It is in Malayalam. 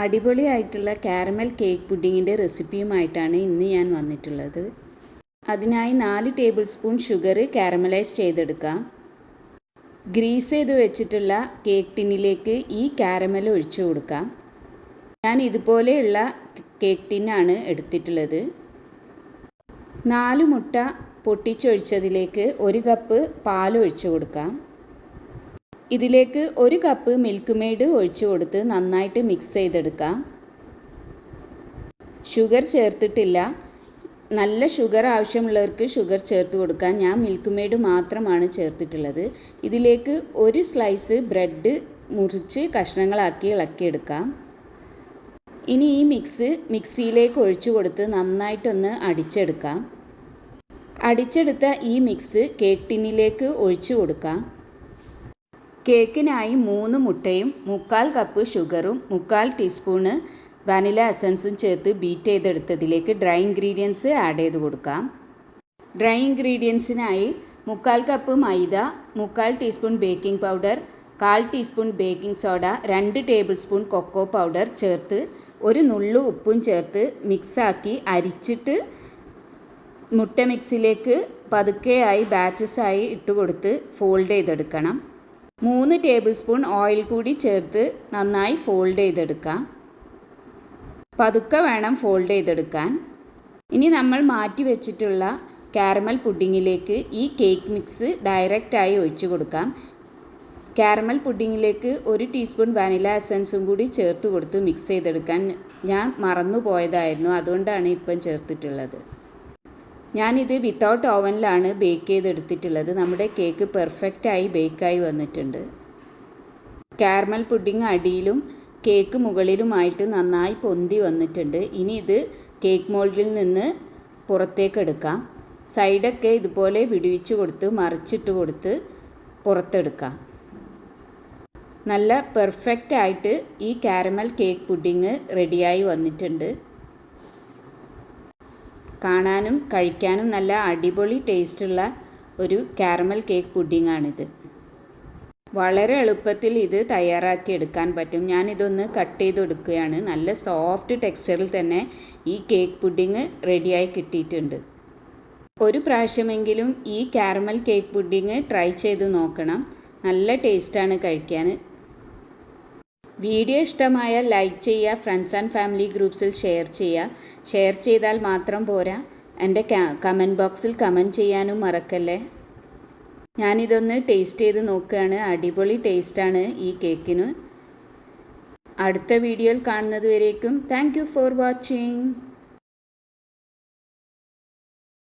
അടിപൊളിയായിട്ടുള്ള കാരമൽ കേക്ക് പുഡിങ്ങിന്റെ റെസിപ്പിയുമായിട്ടാണ് ഇന്ന് ഞാൻ വന്നിട്ടുള്ളത്. അതിനായി നാല് ടേബിൾ സ്പൂൺ ഷുഗർ കാരമലൈസ് ചെയ്തെടുക്കാം ഗ്രീസ് ചെയ്ത് വെച്ചിട്ടുള്ള കേക്ക് ടിന്നിലേക്ക് ഈ കാരമൽ ഒഴിച്ചു കൊടുക്കാം ഞാൻ ഇതുപോലെയുള്ള കേക്ക് ടിന്നാണ് എടുത്തിട്ടുള്ളത്. നാല് മുട്ട പൊട്ടിച്ചൊഴിച്ചതിലേക്ക് ഒരു കപ്പ് പാൽ ഒഴിച്ചു കൊടുക്കാം ഇതിലേക്ക് ഒരു കപ്പ് മിൽക്ക് മെയ്ഡ് ഒഴിച്ചു കൊടുത്ത് നന്നായിട്ട് മിക്സ് ചെയ്തെടുക്കാം. ഷുഗർ ചേർത്തിട്ടില്ല. നല്ല ഷുഗർ ആവശ്യമുള്ളവർക്ക് ഷുഗർ ചേർത്ത് കൊടുക്കാം. ഞാൻ മിൽക്ക് മെയ്ഡ് മാത്രമാണ് ചേർത്തിട്ടുള്ളത്. ഇതിലേക്ക് ഒരു സ്ലൈസ് ബ്രെഡ് മുറിച്ച് കഷ്ണങ്ങളാക്കി ഇളക്കിയെടുക്കാം. ഇനി ഈ മിക്സ് മിക്സിയിലേക്ക് ഒഴിച്ചു കൊടുത്ത് നന്നായിട്ടൊന്ന് അടിച്ചെടുക്കാം. അടിച്ചെടുത്ത ഈ മിക്സ് കേക്ക് ടിന്നിലേക്ക് ഒഴിച്ചു കൊടുക്കാം. കേക്കിനായി മൂന്ന് മുട്ടയും മുക്കാൽ കപ്പ് ഷുഗറും മുക്കാൽ ടീസ്പൂണ് വാനില എസൻസും ചേർത്ത് ബീറ്റ് ചെയ്തെടുത്തതിലേക്ക് ഡ്രൈ ഇൻഗ്രീഡിയൻസ് ആഡ് ചെയ്ത് കൊടുക്കാം. ഡ്രൈ ഇൻഗ്രീഡിയൻസിനായി മുക്കാൽ കപ്പ് മൈദ മുക്കാൽ ടീസ്പൂൺ ബേക്കിംഗ് പൗഡർ കാൽ ടീസ്പൂൺ ബേക്കിംഗ് സോഡ രണ്ട് ടേബിൾ സ്പൂൺ കൊക്കോ പൗഡർ ചേർത്ത് ഒരു നുള്ളു ഉപ്പും ചേർത്ത് മിക്സാക്കി അരിച്ചിട്ട് മുട്ട മിക്സിലേക്ക് പതുക്കെയായി ബാച്ചസായി ഇട്ട് കൊടുത്ത് ഫോൾഡ് ചെയ്തെടുക്കണം. മൂന്ന് ടേബിൾ സ്പൂൺ ഓയിൽ കൂടി ചേർത്ത് നന്നായി ഫോൾഡ് ചെയ്തെടുക്കാം. പതുക്കെ വേണം ഫോൾഡ് ചെയ്തെടുക്കാൻ. ഇനി നമ്മൾ മാറ്റി വെച്ചിട്ടുള്ള കാരമൽ പുഡിങ്ങിലേക്ക് ഈ കേക്ക് മിക്സ് ഡയറക്റ്റായി ഒഴിച്ചു കൊടുക്കാം. കാരമൽ പുഡിങ്ങിലേക്ക് ഒരു ടീസ്പൂൺ വാനില എസൻസും കൂടി ചേർത്ത് കൊടുത്ത് മിക്സ് ചെയ്തെടുക്കാൻ ഞാൻ മറന്നു പോയതായിരുന്നു അതുകൊണ്ടാണ് ഇപ്പം ചേർത്തിട്ടുള്ളത്. ഞാനിത് വിത്തൗട്ട് ഓവനിലാണ് ബേക്ക് ചെയ്തെടുത്തിട്ടുള്ളത്. നമ്മുടെ കേക്ക് പെർഫെക്റ്റായി ബേക്കായി വന്നിട്ടുണ്ട്. കാർമൽ പുഡിങ് അടിയിലും കേക്ക് മുകളിലുമായിട്ട് നന്നായി പൊന്തി വന്നിട്ടുണ്ട്. ഇനി ഇത് കേക്ക് മോൾഡിൽ നിന്ന് പുറത്തേക്ക് എടുക്കാം സൈഡൊക്കെ ഇതുപോലെ വിടുവിച്ച് കൊടുത്ത് മറിച്ചിട്ട് കൊടുത്ത് പുറത്തെടുക്കാം. നല്ല പെർഫെക്റ്റ് ആയിട്ട് ഈ കാരമൽ കേക്ക് പുഡിങ് റെഡിയായി വന്നിട്ടുണ്ട്. കാണാനും കഴിക്കാനും നല്ല അടിപൊളി ടേസ്റ്റുള്ള ഒരു കാരമൽ കേക്ക് പുഡിങ്ങാണിത്. വളരെ എളുപ്പത്തിൽ ഇത് തയ്യാറാക്കി എടുക്കാൻ പറ്റും. ഞാനിതൊന്ന് കട്ട് ചെയ്തെടുക്കുകയാണ് നല്ല സോഫ്റ്റ് ടെക്സ്ചറിൽ തന്നെ ഈ കേക്ക് പുഡിങ് റെഡിയായി കിട്ടിയിട്ടുണ്ട്. ഒരു പ്രാവശ്യമെങ്കിലും ഈ കാരമൽ കേക്ക് പുഡിങ് ട്രൈ ചെയ്ത് നോക്കണം. നല്ല ടേസ്റ്റാണ് കഴിക്കാൻ. വീഡിയോ ഇഷ്ടമായാൽ ലൈക്ക് ചെയ്യുക ഫ്രണ്ട്സ് ആൻഡ് ഫാമിലി ഗ്രൂപ്പ്സിൽ ഷെയർ ചെയ്യുക. ഷെയർ ചെയ്താൽ മാത്രം പോരാ. എന്റെ കമന്റ് ബോക്സിൽ കമന്റ് ചെയ്യാനും മറക്കല്ലേ? ഞാനിതൊന്ന് ടേസ്റ്റ് ചെയ്ത് നോക്കുകയാണ്. അടിപൊളി ടേസ്റ്റാണ് ഈ കേക്കിന്. അടുത്ത വീഡിയോയിൽ കാണുന്നതുവരേക്കും താങ്ക് യു ഫോർ വാച്ചിങ്.